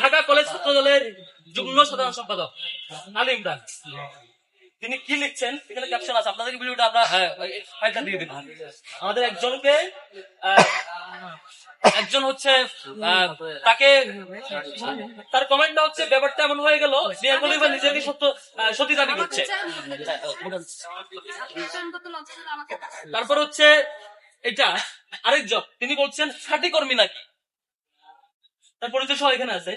Dhaka college দলের যুগ্ম সাধারণ সম্পাদক আলী ইমরান। তিনি কি লিখছেন? এখানে ক্যাপশন আছে। আপনাদের ভিডিওটা আমরা ফাইলটা দিয়ে দিন আমাদের একজনকে একজন হচ্ছে তাকে, তার কমেন্টটা হচ্ছে, ব্যাপারটা এমন হয়ে গেল বিয়ার খলিফা নিজেকে সত্য সত্যি সতী দাবি করছে। তারপর হচ্ছে, এটা, আরেকজন, তিনি বলছেন, খাঁটি কর্মী নাকি? তার পরিচয় সহ এখানে আছে।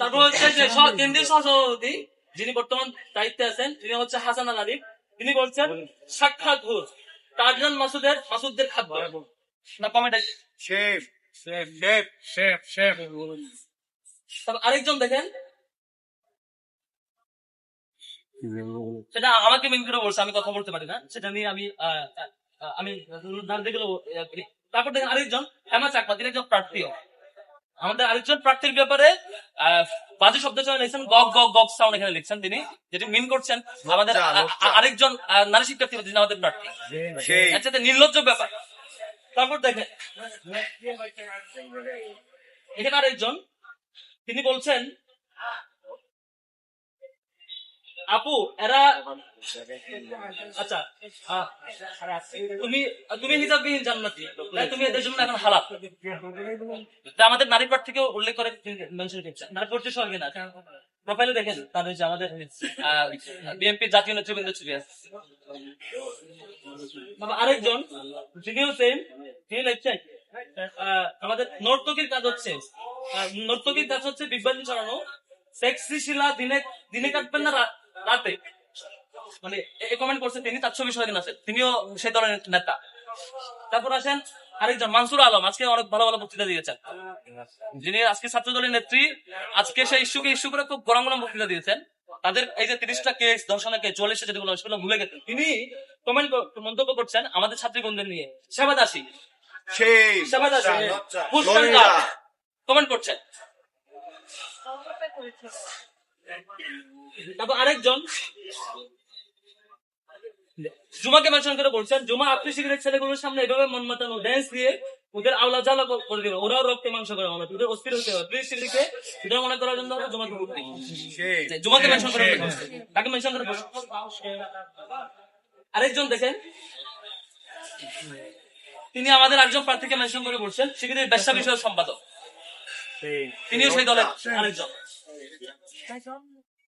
তারপর হচ্ছে যে কেন্দ্রীয় সহসভাপতি যিনি বর্তমান দায়িত্বে আছেন তিনি হচ্ছে হাসান আল আলিফ তিনি বলছেন সাক্ষাৎ ঘোষ। টার্জান মাসুদের মাসুদদের খাদ্য। না comment chef chef chef chef chef. তারপর আরেকজন দেখেন সেটা আমাকে মেন করে বলছে আমি কথা বলতে পারি না। সেটা নিয়ে আমি আমি নাম দেখল তারপর দেখেন আরেকজন হেমা চাকমা তিনি একজন প্রার্থীও আমাদের আরেকজন প্রার্থীর ব্যাপারে বাজে শব্দ চয়ন লিখছেন গগ গগ গগ সাউন্ড এখানে লিখছেন তিনি যেটি মিন করছেন আমাদের আ- আ- আরেকজন নারী শিক্ষার্থী যিনি আমাদের প্রার্থী। আচ্ছা নির্লজ্জ ব্যাপার। তারপর দেখেন এখানে আরেকজন তিনি বলছেন আপু এরা আচ্ছা তুমি তুমি হিসাববিহীন জান্নাতি। তুমি এদের জন্য এখন হালাত তা আমাদের নারী প্রার্থীকে উল্লেখ করে নারী না। প্রোফাইলে দেখেন তার হচ্ছে আমাদের বিএনপি জাতীয় নেতৃবৃন্দ ছবি বাবা, আরেকজন যিনিও সেম তিনি লিখছেন আমাদের নর্তকীর কাজ হচ্ছে নর্তকীর কাজ হচ্ছে বিভ্রান্তি ছড়ানো। সেক্সি শিলা দিনে দিনে কাটবেন না রাতে। মানে এই কমেন্ট করছে তিনি তার ছবি সহ আছে তিনিও সেই ধরনের নেতা। তারপর আসেন আরেকজন মানসুর আলম আজকে অনেক ভালো ভালো বক্তৃতা দিয়েছেন। যিনি আজকে ছাত্র দলের নেত্রী আজকে সেই ইস্যুকে ইস্যু করে খুব গরম গরম বক্তৃতা দিয়েছেন। তাদের এই যে তিরিশটা কেস দর্শনের কেস চল্লিশটা যেগুলো সেগুলো ভুলে গেছে তিনি কমেন্ট মন্তব্য করছেন আমাদের ছাত্রীগণদের নিয়ে। সেই সেবাদাসী লজ্জা। পুষ্পাঙ্কা কমেন্ট করছেন। তারপর আরেকজন। জুমাকে মেনশন করে বলছেন জুমা আপনি সিগারেট ছেলেগুলোর সামনে এভাবে মন মাতানো ড্যান্স দিয়ে ওদের আওলা জ্বালা করে দিবে। ওরাও রক্তে মাংস করে হবে ওদের অস্থির হতে হবে। প্লিজ সেদিকে এটা মনে করার জন্য জুমাকে ভোট সেই জুমাকে মেনশন করে তাকে মেনশন করে আরেকজন দেখেন। তিনি আমাদের একজন প্রার্থীকে মেনশন করে বলছেন সেখানে ব্যবসা বিষয়ক সম্পাদক। তিনিও সেই দলের আরেকজন। Station